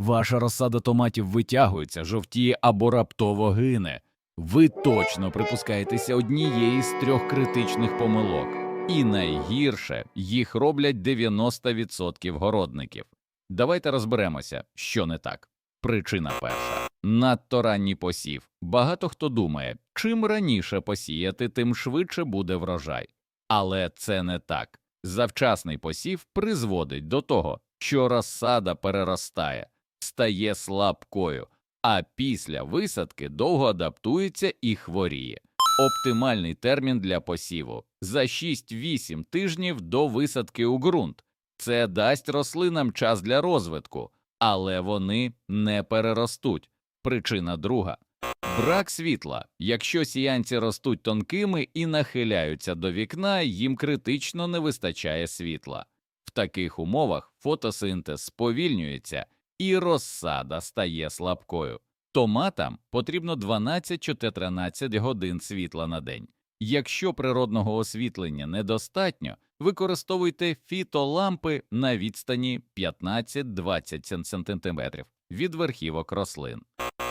Ваша розсада томатів витягується, жовтіє або раптово гине. Ви точно припускаєтеся однієї з трьох критичних помилок, і найгірше їх роблять 90% городників. Давайте розберемося, що не так. Причина перша надто ранній посів. Багато хто думає, чим раніше посіяти, тим швидше буде врожай. Але це не так. Завчасний посів призводить до того, що розсада переростає, стає слабкою, а після висадки довго адаптується і хворіє. Оптимальний термін для посіву за 6-8 тижнів до висадки у ґрунт. Це дасть рослинам час для розвитку, але вони не переростуть. Причина друга брак світла. Якщо сіянці ростуть тонкими і нахиляються до вікна, їм критично не вистачає світла. В таких умовах фотосинтез сповільнюється і розсада стає слабкою. Томатам потрібно 12-13 годин світла на день. Якщо природного освітлення недостатньо, використовуйте фітолампи на відстані 15-20 см від верхівок рослин.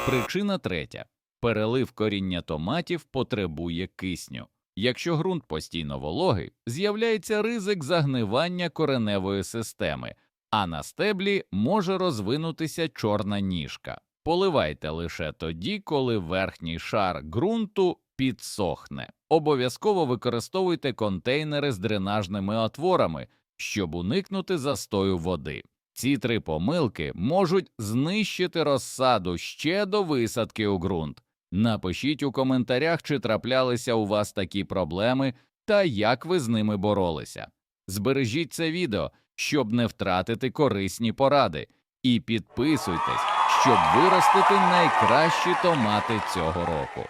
Причина третя. Перелив коріння томатів потребує кисню. Якщо ґрунт постійно вологий, з'являється ризик загнивання кореневої системи, а на стеблі може розвинутися чорна ніжка. Поливайте лише тоді, коли верхній шар ґрунту підсохне. Обов'язково використовуйте контейнери з дренажними отворами, щоб уникнути застою води. Ці три помилки можуть знищити розсаду ще до висадки у ґрунт. Напишіть у коментарях, чи траплялися у вас такі проблеми та як ви з ними боролися. Збережіть це відео, щоб не втратити корисні поради, і підписуйтесь, щоб виростити найкращі томати цього року.